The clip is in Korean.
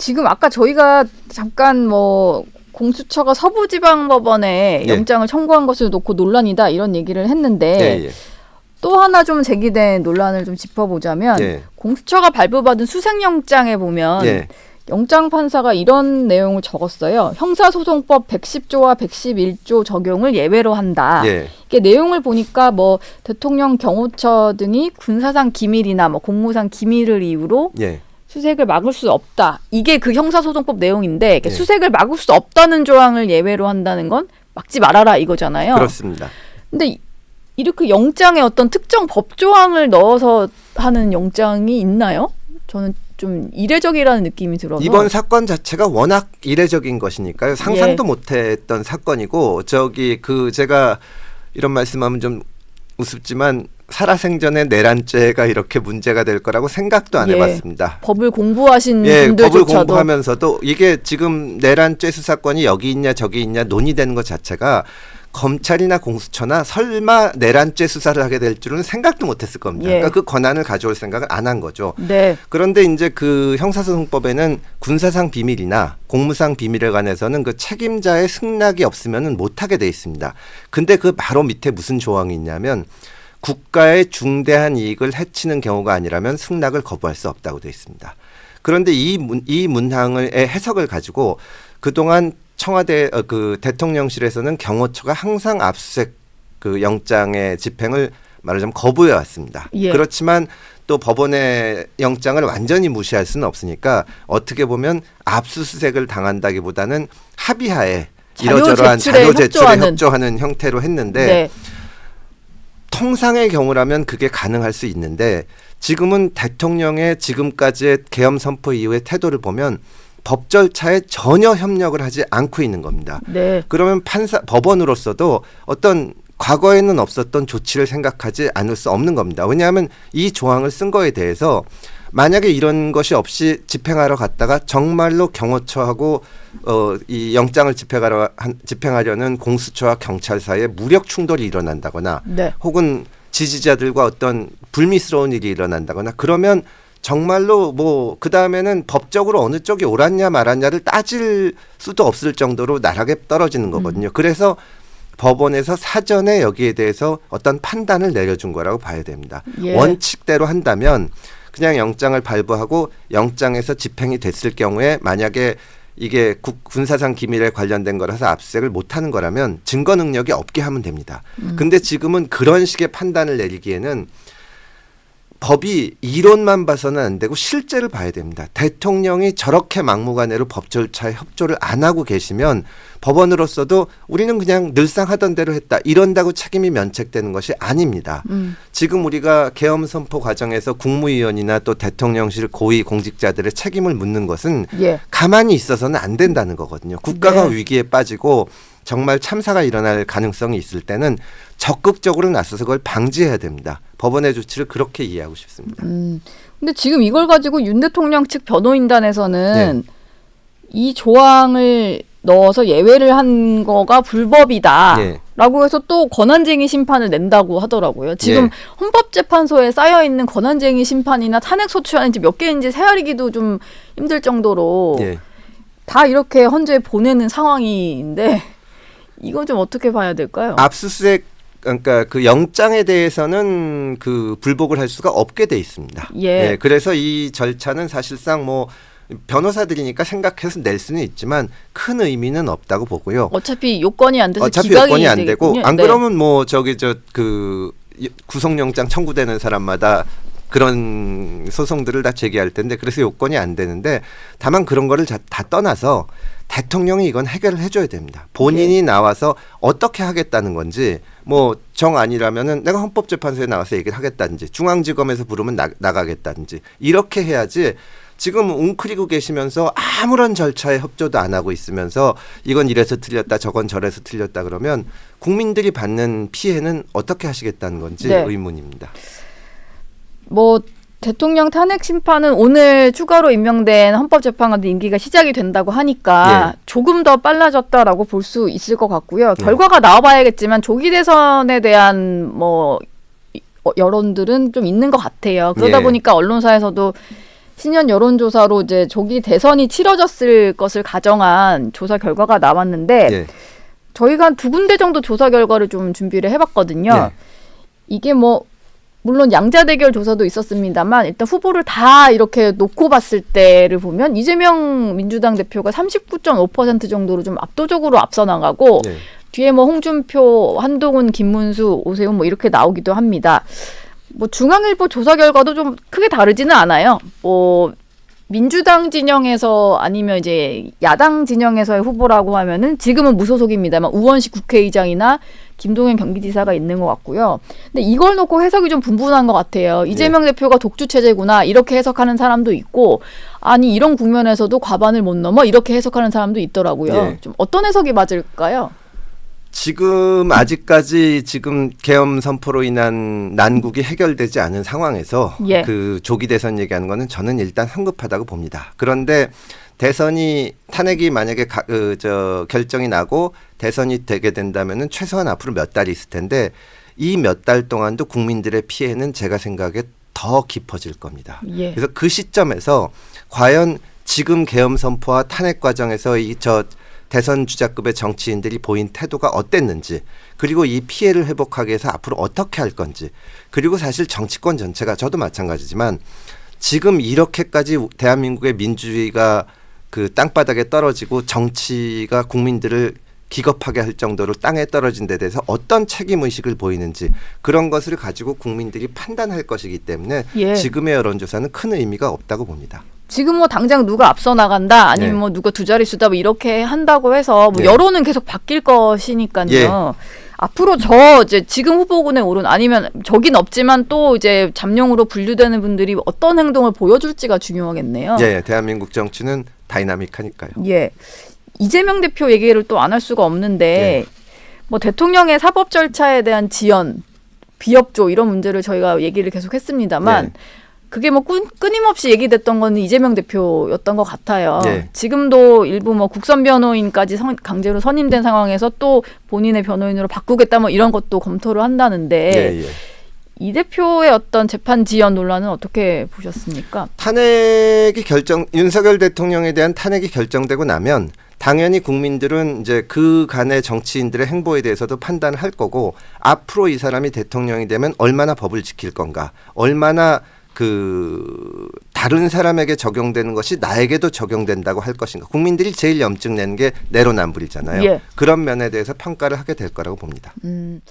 지금 아까 저희가 잠깐 뭐 공수처가 서부지방법원에 예. 영장을 청구한 것을 놓고 논란이다 이런 얘기를 했는데 예, 예. 또 하나 좀 제기된 논란을 좀 짚어보자면 예. 공수처가 발부받은 수색영장에 보면 예. 영장 판사가 이런 내용을 적었어요. 형사소송법 110조와 111조 적용을 예외로 한다. 예. 이게 내용을 보니까 뭐 대통령 경호처 등이 군사상 기밀이나 뭐 공무상 기밀을 이유로 예. 수색을 막을 수 없다. 이게 그 형사소송법 내용인데 예. 수색을 막을 수 없다는 조항을 예외로 한다는 건 막지 말아라 이거잖아요. 그렇습니다. 근데 이- 이렇게 영장에 어떤 특정 법 조항을 넣어서 하는 영장이 있나요? 저는 좀 이례적이라는 느낌이 들어서 이번 사건 자체가 워낙 이례적인 것이니까요. 상상도 예. 못했던 사건이고 저기 그 제가 이런 말씀하면 좀 우습지만 살아생전에 내란죄가 이렇게 문제가 될 거라고 생각도 안 예. 해봤습니다. 법을 공부하신 예, 법을 분들조차도 공부하면서도 이게 지금 내란죄 수사권이 여기 있냐 저기 있냐 논의되는 것 자체가 검찰이나 공수처나 설마 내란죄 수사를 하게 될 줄은 생각도 못했을 겁니다. 예. 그러니까 그 권한을 가져올 생각을 안 한 거죠. 네. 그런데 이제 그 형사소송법에는 군사상 비밀이나 공무상 비밀에 관해서는 그 책임자의 승낙이 없으면은 못하게 돼 있습니다. 근데 그 바로 밑에 무슨 조항이 있냐면 국가의 중대한 이익을 해치는 경우가 아니라면 승낙을 거부할 수 없다고 돼 있습니다. 그런데 이, 문, 이 문항의 해석을 가지고 그동안 청와대 어, 그 대통령실에서는 경호처가 항상 압수수색 그 영장의 집행을 말하자면 거부해 왔습니다. 예. 그렇지만 또 법원의 영장을 완전히 무시할 수는 없으니까 어떻게 보면 압수수색을 당한다기보다는 합의하에 이러저러한 자료 제출에 협조하는. 협조하는 형태로 했는데 네. 통상의 경우라면 그게 가능할 수 있는데 지금은 대통령의 지금까지의 계엄 선포 이후의 태도를 보면 법 절차에 전혀 협력을 하지 않고 있는 겁니다. 네. 그러면 판사 법원으로서도 어떤 과거에는 없었던 조치를 생각하지 않을 수 없는 겁니다. 왜냐하면 이 조항을 쓴 거에 대해서 만약에 이런 것이 없이 집행하러 갔다가 정말로 경호처하고 어, 이 영장을 집행하러 한, 집행하려는 공수처와 경찰 사이에 무력 충돌이 일어난다거나 네. 혹은 지지자들과 어떤 불미스러운 일이 일어난다거나 그러면 정말로 뭐 그 다음에는 법적으로 어느 쪽이 옳았냐 말았냐를 따질 수도 없을 정도로 나락에 떨어지는 거거든요. 그래서 법원에서 사전에 여기에 대해서 어떤 판단을 내려준 거라고 봐야 됩니다. 예. 원칙대로 한다면 그냥 영장을 발부하고 영장에서 집행이 됐을 경우에 만약에 이게 국, 군사상 기밀에 관련된 거라서 압수색을 못 하는 거라면 증거 능력이 없게 하면 됩니다. 근데 지금은 그런 식의 판단을 내리기에는 법이 이론만 봐서는 안 되고 실제를 봐야 됩니다. 대통령이 저렇게 막무가내로 법 절차에 협조를 안 하고 계시면 법원으로서도 우리는 그냥 늘상 하던 대로 했다. 이런다고 책임이 면책되는 것이 아닙니다. 음. 지금 우리가 계엄 선포 과정에서 국무위원이나 또 대통령실 고위 공직자들의 책임을 묻는 것은 예. 가만히 있어서는 안 된다는 거거든요. 국가가 네. 위기에 빠지고 정말 참사가 일어날 가능성이 있을 때는 적극적으로 나서서 그걸 방지해야 됩니다. 법원의 조치를 그렇게 이해하고 싶습니다. 음. 근데 지금 이걸 가지고 윤 대통령 측 변호인단에서는 네. 이 조항을 넣어서 예외를 한 거가 불법이다. 예. 라고 해서 또 권한쟁의 심판을 낸다고 하더라고요. 지금 예. 헌법재판소에 쌓여 있는 권한쟁의 심판이나 탄핵 소추안인지 몇 개인지 세아리기도 좀 힘들 정도로 예. 다 이렇게 헌재에 보내는 상황인데 이건 좀 어떻게 봐야 될까요? 압수수색 그러니까 그 영장에 대해서는 그 불복을 할 수가 없게 돼 있습니다. 예. 그래서 이 절차는 사실상 뭐 변호사들이니까 생각해서 낼 수는 있지만 큰 의미는 없다고 보고요. 어차피 요건이 안 돼서 어차피 여건이 안 되고 되겠군요. 안 네. 그러면 뭐 저기 저 그 구속영장 청구되는 사람마다 그런 소송들을 다 제기할 텐데 그래서 요건이 안 되는데 다만 그런 거를 자- 다 떠나서 대통령이 이건 해결을 해줘야 됩니다. 본인이 네. 나와서 어떻게 하겠다는 건지 뭐 정 아니라면은 내가 헌법재판소에 나와서 얘기를 하겠다든지 중앙지검에서 부르면 나, 나가겠다든지 이렇게 해야지 지금 웅크리고 계시면서 아무런 절차에 협조도 안 하고 있으면서 이건 이래서 틀렸다 저건 저래서 틀렸다 그러면 국민들이 받는 피해는 어떻게 하시겠다는 건지 네. 의문입니다. 뭐 대통령 탄핵 심판은 오늘 추가로 임명된 헌법재판관 임기가 시작이 된다고 하니까 예. 조금 더 빨라졌다라고 볼 수 있을 것 같고요. 예. 결과가 나와봐야겠지만 조기 대선에 대한 뭐 이- 어, 여론들은 좀 있는 것 같아요. 그러다 예. 보니까 언론사에서도 신년 여론조사로 이제 조기 대선이 치러졌을 것을 가정한 조사 결과가 나왔는데 예. 저희가 한 두 군데 정도 조사 결과를 좀 준비를 해봤거든요. 네. 이게 뭐 물론 양자 대결 조사도 있었습니다만 일단 후보를 다 이렇게 놓고 봤을 때를 보면 이재명 민주당 대표가 39.5% 정도로 좀 압도적으로 앞서 나가고 예. 뒤에 뭐 홍준표, 한동훈, 김문수, 오세훈 뭐 이렇게 나오기도 합니다. 뭐 중앙일보 조사 결과도 좀 크게 다르지는 않아요. 뭐 민주당 진영에서 아니면 이제 야당 진영에서의 후보라고 하면은 지금은 무소속입니다만 우원식 국회의장이나 김동연 경기지사가 있는 것 같고요. 근데 이걸 놓고 해석이 좀 분분한 것 같아요. 이재명 대표가 독주 체제구나 이렇게 해석하는 사람도 있고 아니 이런 국면에서도 과반을 못 넘어 이렇게 해석하는 사람도 있더라고요. 예. 좀 어떤 해석이 맞을까요? 지금 아직까지 지금 계엄 선포로 인한 난국이 해결되지 않은 상황에서 예. 그 조기 대선 얘기하는 거는 저는 일단 성급하다고 봅니다. 그런데 대선이 탄핵이 만약에 가, 그, 저 결정이 나고 대선이 되게 된다면은 최소한 앞으로 몇 달이 있을 텐데 이 몇 달 동안도 국민들의 피해는 제가 생각에 더 깊어질 겁니다. 예. 그래서 그 시점에서 과연 지금 계엄 선포와 탄핵 과정에서 이 저 대선 주자급의 정치인들이 보인 태도가 어땠는지 그리고 이 피해를 회복하기 위해서 앞으로 어떻게 할 건지 그리고 사실 정치권 전체가 저도 마찬가지지만 지금 이렇게까지 대한민국의 민주주의가 그 땅바닥에 떨어지고 정치가 국민들을 기겁하게 할 정도로 땅에 떨어진 데 대해서 어떤 책임 의식을 보이는지 그런 것을 가지고 국민들이 판단할 것이기 때문에 예. 지금의 여론조사는 큰 의미가 없다고 봅니다. 지금 뭐 당장 누가 앞서 나간다 아니면 네. 뭐 누가 두 자릿수다 뭐 이렇게 한다고 해서 뭐 네. 여론은 계속 바뀔 것이니까요. 예. 앞으로 저 이제 지금 후보군에 오른 아니면 저긴 없지만 또 이제 잠룡으로 분류되는 분들이 어떤 행동을 보여줄지가 중요하겠네요. 예, 대한민국 정치는 다이나믹하니까요. 예. 이재명 대표 얘기를 또 안 할 수가 없는데 네. 뭐 대통령의 사법 절차에 대한 지연, 비협조 이런 문제를 저희가 얘기를 계속 했습니다만 네. 그게 뭐 끊, 끊임없이 얘기됐던 거는 이재명 대표였던 것 같아요. 네. 지금도 일부 뭐 국선 변호인까지 선- 강제로 선임된 상황에서 또 본인의 변호인으로 바꾸겠다 뭐 이런 것도 검토를 한다는데 예, 예. 이 대표의 어떤 재판 지연 논란은 어떻게 보셨습니까? 탄핵이 결정 윤석열 대통령에 대한 탄핵이 결정되고 나면 당연히 국민들은 이제 그간의 정치인들의 행보에 대해서도 판단할 거고 앞으로 이 사람이 대통령이 되면 얼마나 법을 지킬 건가 얼마나 그 다른 사람에게 적용되는 것이 나에게도 적용된다고 할 것인가 국민들이 제일 염증 내는 게 내로남불이잖아요 예. 그런 면에 대해서 평가를 하게 될 거라고 봅니다. 음.